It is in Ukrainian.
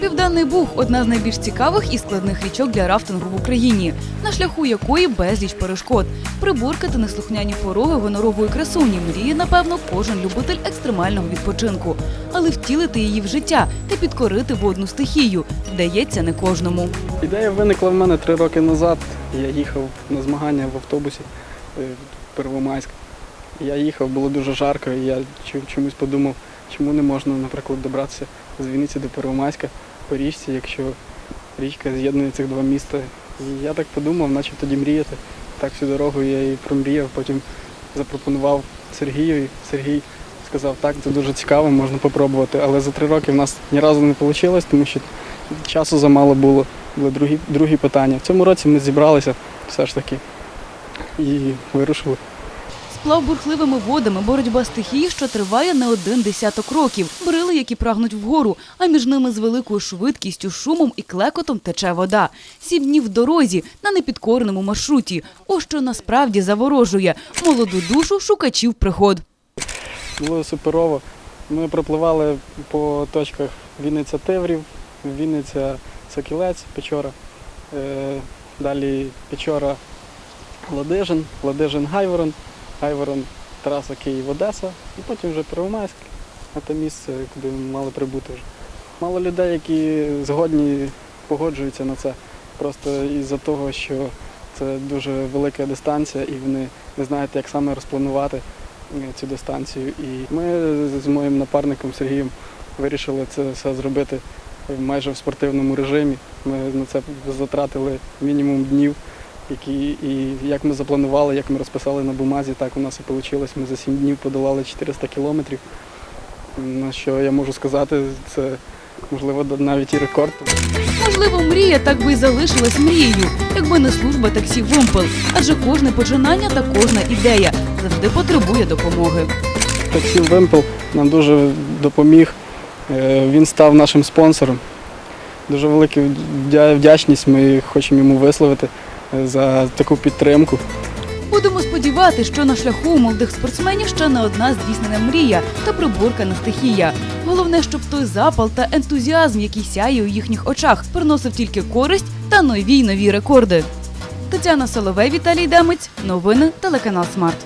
Південний Буг одна з найбільш цікавих і складних річок для рафтингу в Україні, на шляху якої безліч перешкод. Приборкати неслухняні пороги гонорової красуні мріє, напевно, кожен любитель екстремального відпочинку. Але втілити її в життя та підкорити водну стихію вдається не кожному. Ідея виникла в мене три роки назад. Я їхав на змагання в автобусі е, в Первомайськ. Я їхав, було дуже жарко, і я чомусь подумав, чому не можна, наприклад, добратися з Вінниці до Первомайська по річці, якщо річка з'єднує цих два міста. І я так подумав, почав тоді мріяти. Так всю дорогу я і промріяв, потім запропонував Сергію, і Сергій сказав, так, це дуже цікаво, можна попробувати. Але за три роки в нас ні разу не вийшло, тому що часу замало було. Були другі, другі питання. В цьому році ми зібралися все ж таки і вирушили. Сплав бурхливими водами, боротьба стихій, що триває не один десяток років. Брили, які прагнуть вгору, а між ними з великою швидкістю, шумом і клекотом тече вода. Сім днів в дорозі на непідкореному маршруті. Ось що насправді заворожує молоду душу шукачів пригод. Було суперово. Ми пропливали по точках Вінниця Теврів, Вінниця Сокілець, Печора. Е, Далі Печора Ладижин, Ладижин Гайворон, Гайворон траса Київ-Одеса, і потім вже Первомайськ, а те місце, куди ми мали прибути вже. Мало людей, які згодні погоджуються на це. Просто із-за того, що це дуже велика дистанція і вони не знають, як саме розпланувати е, цю дистанцію. І ми з моїм напарником Сергієм вирішили це все зробити майже в спортивному режимі. Ми на це затратили мінімум днів, які, і як ми запланували, як ми розписали на бумазі, так у нас і вийшло. Ми за 7 днів подолали 400 кілометрів. На що я можу сказати, це можливо навіть і рекорд. Можливо, мрія так би й залишилась мрією, якби не служба таксі Вимпел. Адже кожне починання та кожна ідея завжди потребує допомоги. Таксі Вимпел нам дуже допоміг. Е, Він став нашим спонсором. Дуже велика вдячність ми хочемо йому висловити за таку підтримку. Будемо сподіватися, що на шляху у молодих спортсменів ще не одна здійснена мрія та приборкана стихія. Головне, щоб той запал та ентузіазм, який сяє у їхніх очах, приносив тільки користь та нові й нові рекорди. Тетяна Соловей, Віталій Демець. Новини телеканал Смарт.